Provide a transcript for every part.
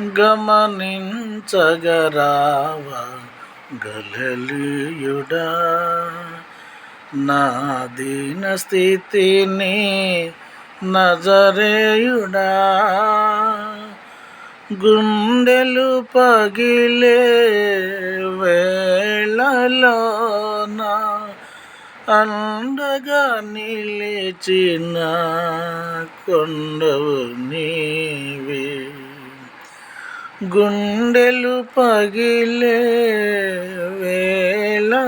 గమనించగరావ గలలియుడా? నా దీన స్థితిని నజరేయుడా? గుండెలు పగిలే వేళలోన అండగా నిలిచిన కొండవు నీ గుండెలు పగిలే వేళలోన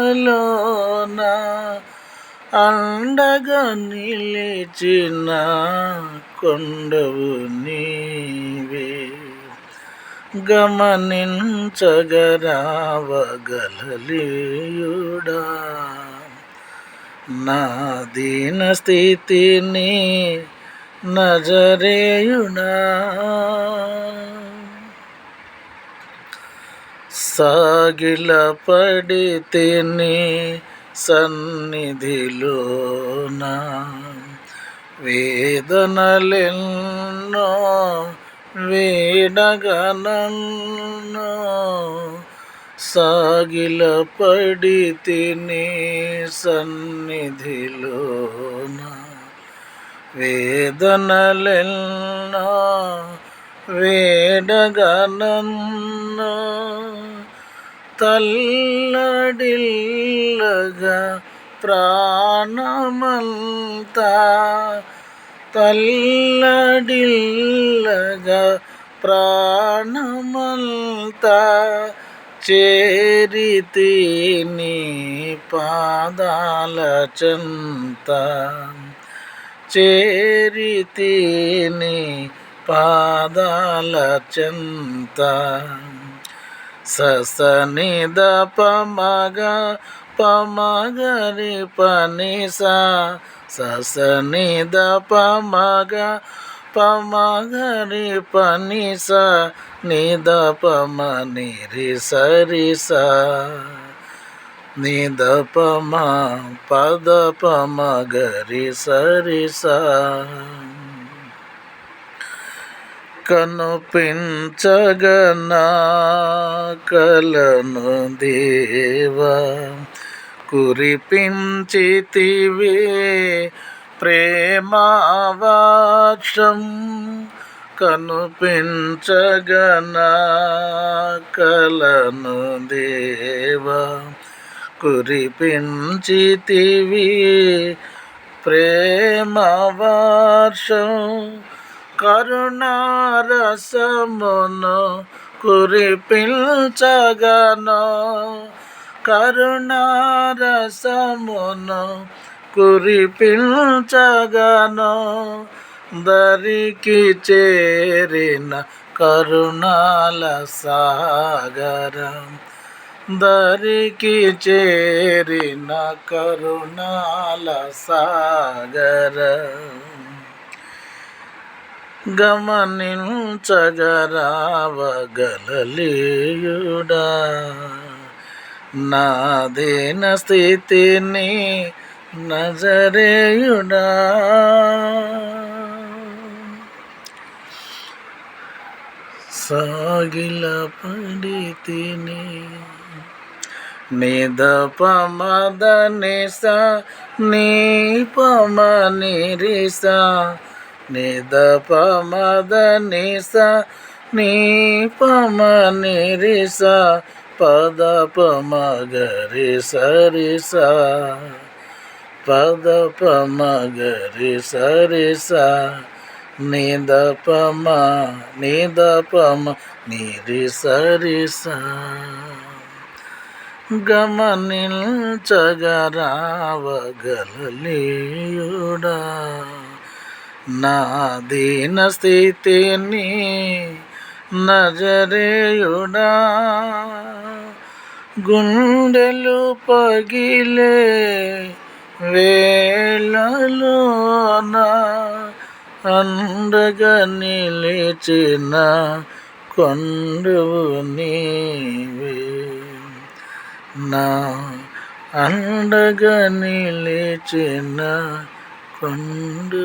అండగా నిలిచిన కొండవు నీవే. గమనించగరావగలలియుడా నా దీన స్థితిని నజరేయుడా. సాగిల పడితిని సన్నిధిలోన వేదనలెన్నో వేడగనన్ను సాగిల పడితిని సన్నిధిలోన వేదనలెన్నో వేడగనన్ను తల్లడిల్లగా ప్రాణమంతా తల్లడిల్లగా ప్రాణమంతా చేరితి నీ పాదాల చంత చేరితి నీ పాదాల చంత ససనిద పమగ పమగరి పనిసా ద పమగ పమగరి పనిస నిద పమ నిరి సరిస నిద పమ పద పమ గరి సరిస కనుపించగనా కలను దేవా? కురిపించితివే ప్రేమావాక్షం కనుపించగనా కలను దేవా? కురిపించితివి ప్రేమవర్షం కరుణారసమును కురిపించగను. కరుణారసమును కురిపించగను. దరికి చేరిన కరుణాల సాగరం. దరికి చేరిన కరుణాల సాగరం. గమనించగరావగలలేయుడా. నాదేన స్థితిని నజరేయుడా. సాగిల పడితిని నిద పమద నిస నీ పమ నిరిసా నిద పమద నిస నీ పమ నిరిస పద పమ గరి సరిస పద పమ గరి సరిస నిద పమ నిద పమ నిరి సరిస గమనించగరావగలలేయుడా నా దీన స్థితిని నజరేయుడా గుండెలు పగిలే వేళలోన అండగా నిలిచిన కొండవు నీవే. నా అండగా నిలిచిన கொண்டு